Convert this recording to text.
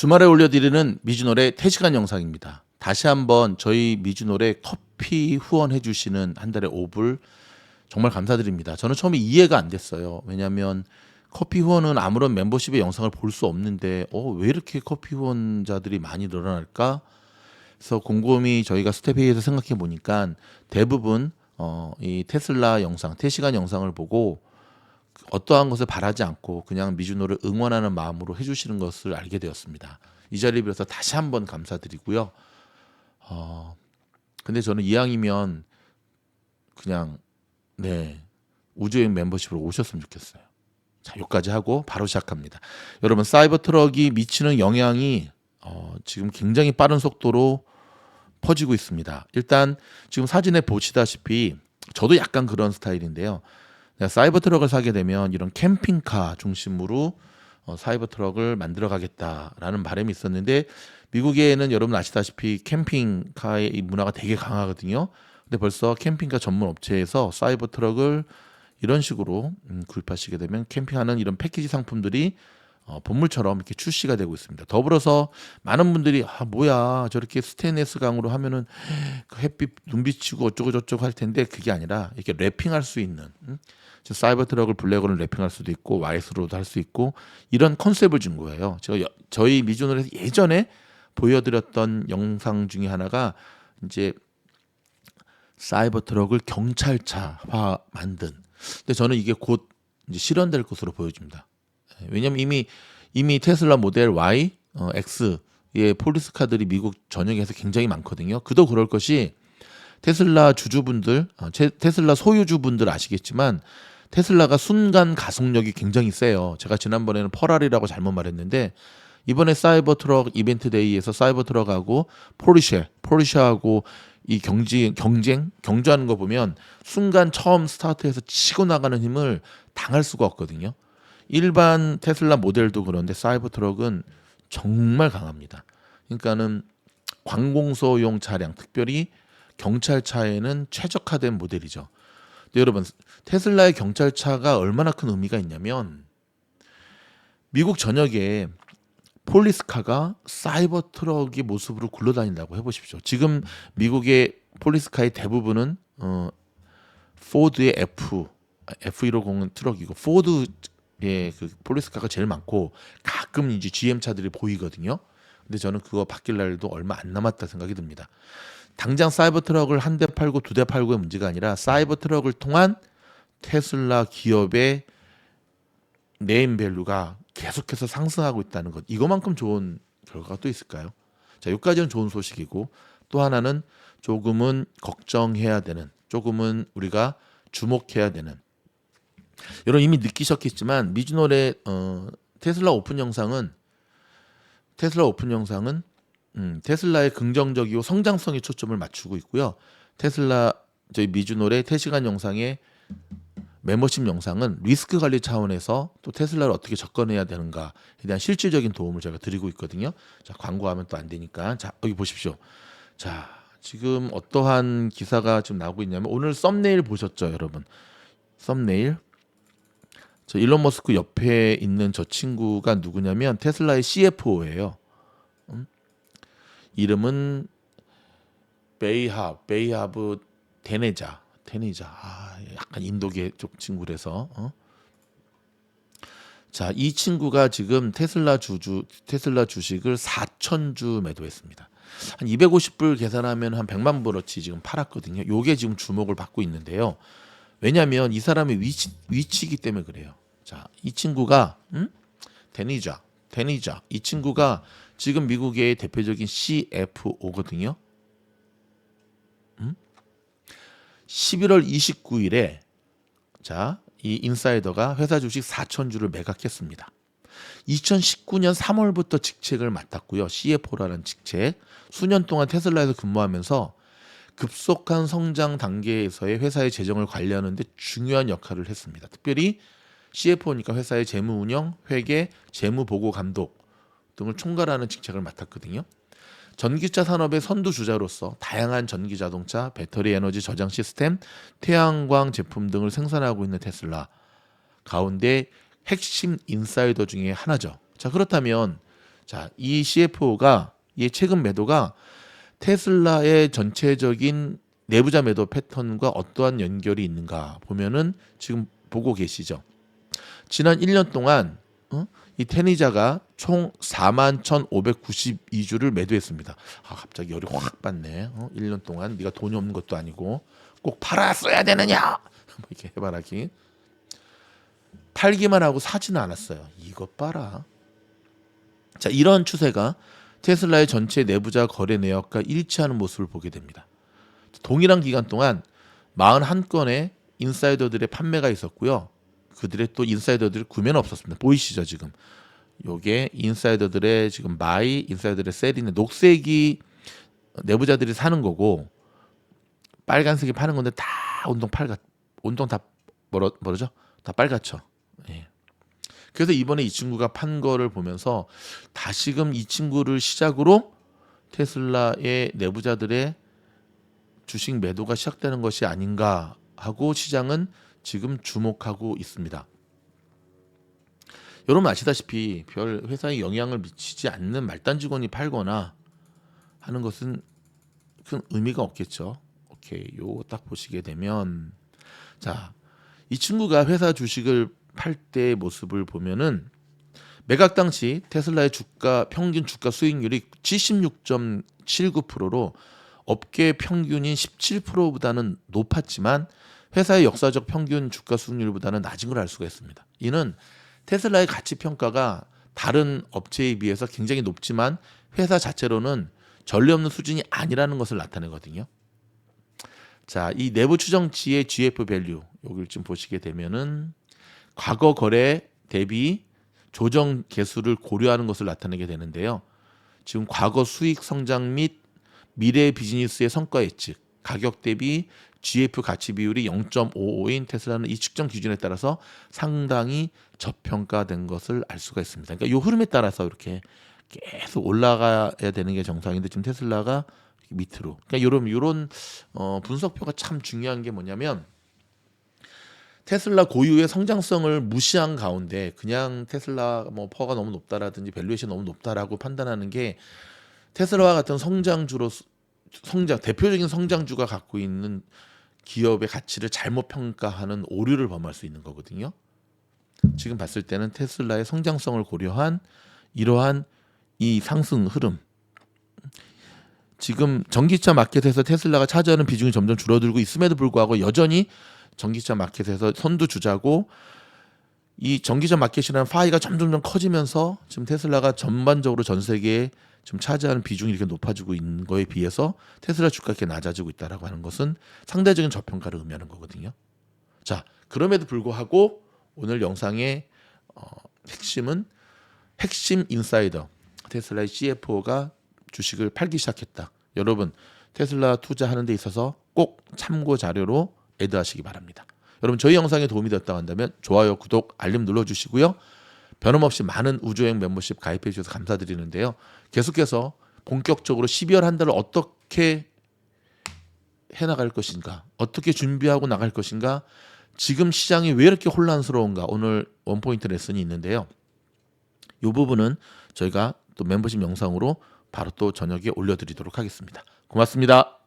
주말에 올려드리는 미주노래 3시간 영상입니다. 다시 한번 저희 미주노래 커피 후원해 주시는 한 달에 5불 정말 감사드립니다. 저는 처음에 이해가 안 됐어요. 왜냐하면 커피 후원은 아무런 멤버십의 영상을 볼 수 없는데 어, 왜 이렇게 커피 후원자들이 많이 늘어날까? 그래서 곰곰이 저희가 스텝회의에서 생각해 보니까 대부분 어, 이 테슬라 영상, 3시간 영상을 보고 어떠한 것을 바라지 않고 그냥 미주노를 응원하는 마음으로 해주시는 것을 알게 되었습니다. 이 자리를 빌어서 다시 한번 감사드리고요. 어, 근데 저는 이왕이면 그냥 네 우주여행 멤버십으로 오셨으면 좋겠어요. 자, 여기까지 하고 바로 시작합니다. 여러분 사이버 트럭이 미치는 영향이 어, 지금 굉장히 빠른 속도로 퍼지고 있습니다. 일단 지금 사진에 보시다시피 저도 약간 그런 스타일인데요. 내가 사이버 트럭을 사게 되면 이런 캠핑카 중심으로 어, 사이버 트럭을 만들어 가겠다라는 바람이 있었는데 미국에는 여러분 아시다시피 캠핑카의 이 문화가 되게 강하거든요. 근데 벌써 캠핑카 전문 업체에서 사이버 트럭을 이런 식으로 음, 구입하시게 되면 캠핑하는 이런 패키지 상품들이 어, 본물처럼 이렇게 출시가 되고 있습니다. 더불어서 많은 분들이 아 뭐야 저렇게 스테인레스 강으로 하면은 그 햇빛 눈 비치고 어쩌고 저쩌고 할 텐데 그게 아니라 이렇게 랩핑할 수 있는 음? 저 사이버 트럭을 블랙으로 랩핑할 수도 있고 와이스로도 할 수 있고 이런 컨셉을 준 거예요. 제가 여- 저희 미주노에서 예전에 보여드렸던 영상 중에 하나가 이제 사이버 트럭을 경찰차화 만든. 근데 저는 이게 곧 실현될 것으로 보여집니다. 예, 왜냐면 이미 이미 테슬라 모델 Y, 어, X의 폴리스 카들이 미국 전역에서 굉장히 많거든요. 그도 그럴 것이 테슬라 주주분들, 어, 체- 테슬라 소유주분들 아시겠지만 테슬라가 순간 가속력이 굉장히 세요. 제가 지난번에는 퍼라리라고 잘못 말했는데 이번에 사이버 트럭 이벤트 데이에서 사이버 트럭하고 포르쉐, 포르쉐하고 이 경지 경쟁 경주하는 거 보면 순간 처음 스타트해서 치고 나가는 힘을 당할 수가 없거든요. 일반 테슬라 모델도 그런데 사이버 트럭은 정말 강합니다. 그러니까는 관공서용 차량, 특별히 경찰차에는 최적화된 모델이죠. 근데 여러분 테슬라의 경찰차가 얼마나 큰 의미가 있냐면 미국 전역에 폴리스카가 사이버 트럭의 모습으로 굴러다닌다고 해보십시오. 지금 미국의 폴리스카의 대부분은 어, 포드의 F F150은 트럭이고 포드 의그 폴리스카가 제일 많고 가끔 이제 GM 차들이 보이거든요. 근데 저는 그거 바뀔 날도 얼마 안 남았다 생각이 듭니다. 당장 사이버 트럭을 한 대 팔고 두 대 팔고의 문제가 아니라 사이버 트럭을 통한 테슬라 기업의 네임 밸류가 계속해서 상승하고 있다는 것. 이거만큼 좋은 결과가 또 있을까요? 자, 여기까지는 좋은 소식이고 또 하나는 조금은 걱정해야 되는, 조금은 우리가 주목해야 되는. 여러분 이미 느끼셨겠지만 미주노래 어, 테슬라 오픈 영상은 테슬라 오픈 영상은 음, 테슬라의 긍정적이고 성장성에 초점을 맞추고 있고요. 테슬라 저희 미주노래 3시간 영상의 멤버십 영상은 리스크 관리 차원에서 또 테슬라를 어떻게 접근해야 되는가에 대한 실질적인 도움을 제가 드리고 있거든요. 자, 광고하면 또 안 되니까. 자, 여기 보십시오. 자, 지금 어떠한 기사가 지금 나오고 있냐면 오늘 썸네일 보셨죠, 여러분? 썸네일. 저 일론 머스크 옆에 있는 저 친구가 누구냐면 테슬라의 CFO예요. 음? 이름은 베이합, 베이하브 데네자, 데네자. 아, 약간 인도계 쪽 친구라서. 어? 자, 이 친구가 지금 테슬라 주주 테슬라 주식을 4천 주 매도했습니다. 한 250불 계산하면 한 100만 불어치 지금 팔았거든요. 요게 지금 주목을 받고 있는데요. 왜냐하면 이 사람의 위치 위치이기 때문에 그래요. 자, 이 친구가 음? 데니자, 데니자. 이 친구가 지금 미국의 대표적인 CFO거든요. 11월 29일에 자, 이 인사이더가 회사 주식 4천 주를 매각했습니다. 2019년 3월부터 직책을 맡았고요. CFO라는 직책. 수년 동안 테슬라에서 근무하면서 급속한 성장 단계에서의 회사의 재정을 관리하는 데 중요한 역할을 했습니다. 특별히 CFO니까 회사의 재무 운영, 회계, 재무 보고 감독 등을 총괄하는 직책을 맡았거든요. 전기차 산업의 선두 주자로서 다양한 전기 자동차, 배터리 에너지 저장 시스템, 태양광 제품 등을 생산하고 있는 테슬라 가운데 핵심 인사이더 중에 하나죠. 자, 그렇다면 자, 이 CFO가 이 최근 매도가 테슬라의 전체적인 내부자 매도 패턴과 어떠한 연결이 있는가 보면은 지금 보고 계시죠. 지난 1년 동안 어? 이 테니자가 총 41,592주를 매도했습니다. 아, 갑자기 열이 확 받네. 어? 1년 동안 네가 돈이 없는 것도 아니고 꼭 팔았어야 되느냐? 뭐 이렇게 해바라기. 팔기만 하고 사지는 않았어요. 이것 봐라. 자, 이런 추세가 테슬라의 전체 내부자 거래 내역과 일치하는 모습을 보게 됩니다. 동일한 기간 동안 41건의 인사이더들의 판매가 있었고요. 그들의 또 인사이더들 구매는 없었습니다. 보이시죠 지금? 요게 인사이더들의 지금 마이, 인사이더들의 셀이는 녹색이 내부자들이 사는 거고 빨간색이 파는 건데 다 온통 팔같 온통 다 뭐라 뭐라죠? 다 빨갛죠. 예. 그래서 이번에 이 친구가 판 거를 보면서 다시금 이 친구를 시작으로 테슬라의 내부자들의 주식 매도가 시작되는 것이 아닌가 하고 시장은 지금 주목하고 있습니다. 여러분 아시다시피 별 회사에 영향을 미치지 않는 말단 직원이 팔거나 하는 것은 큰 의미가 없겠죠. 오케이, 요거 딱 보시게 되면 자, 이 친구가 회사 주식을 팔 때의 모습을 보면은 매각 당시 테슬라의 주가 평균 주가 수익률이 76.79%로 업계 평균인 17%보다는 높았지만 회사의 역사적 평균 주가 수익률보다는 낮은 걸 알 수가 있습니다. 이는 테슬라의 가치 평가가 다른 업체에 비해서 굉장히 높지만 회사 자체로는 전례 없는 수준이 아니라는 것을 나타내거든요. 자, 이 내부 추정치의 GF 밸류 여기를 좀 보시게 되면은 과거 거래 대비 조정 개수를 고려하는 것을 나타내게 되는데요. 지금 과거 수익 성장 및 미래 비즈니스의 성과 예측, 가격 대비 GF 가치 비율이 0.55인 테슬라는 이 측정 기준에 따라서 상당히 저평가된 것을 알 수가 있습니다. 그러니까 이 흐름에 따라서 이렇게 계속 올라가야 되는 게 정상인데 지금 테슬라가 밑으로. 그러니까 이런 이런 어, 분석표가 참 중요한 게 뭐냐면 테슬라 고유의 성장성을 무시한 가운데 그냥 테슬라 뭐 퍼가 너무 높다라든지 밸류에이션 너무 높다라고 판단하는 게 테슬라와 같은 성장주로 성장 대표적인 성장주가 갖고 있는 기업의 가치를 잘못 평가하는 오류를 범할 수 있는 거거든요. 지금 봤을 때는 테슬라의 성장성을 고려한 이러한 이 상승 흐름. 지금 전기차 마켓에서 테슬라가 차지하는 비중이 점점 줄어들고 있음에도 불구하고 여전히 전기차 마켓에서 선두 주자고 이 전기차 마켓이라는 파이가 점점점 커지면서 지금 테슬라가 전반적으로 전 세계에 지금 차지하는 비중이 이렇게 높아지고 있는 거에 비해서 테슬라 주가가 이렇게 낮아지고 있다라고 하는 것은 상대적인 저평가를 의미하는 거거든요. 자, 그럼에도 불구하고 오늘 영상의 어, 핵심은 핵심 인사이더 테슬라의 CFO가 주식을 팔기 시작했다. 여러분 테슬라 투자하는 데 있어서 꼭 참고 자료로 애드하시기 바랍니다. 여러분 저희 영상에 도움이 되었다고 한다면 좋아요, 구독, 알림 눌러주시고요. 변함없이 많은 우주여행 멤버십 가입해 주셔서 감사드리는데요. 계속해서 본격적으로 12월 한 달을 어떻게 해나갈 것인가, 어떻게 준비하고 나갈 것인가, 지금 시장이 왜 이렇게 혼란스러운가 오늘 원포인트 레슨이 있는데요. 이 부분은 저희가 또 멤버십 영상으로 바로 또 저녁에 올려드리도록 하겠습니다. 고맙습니다.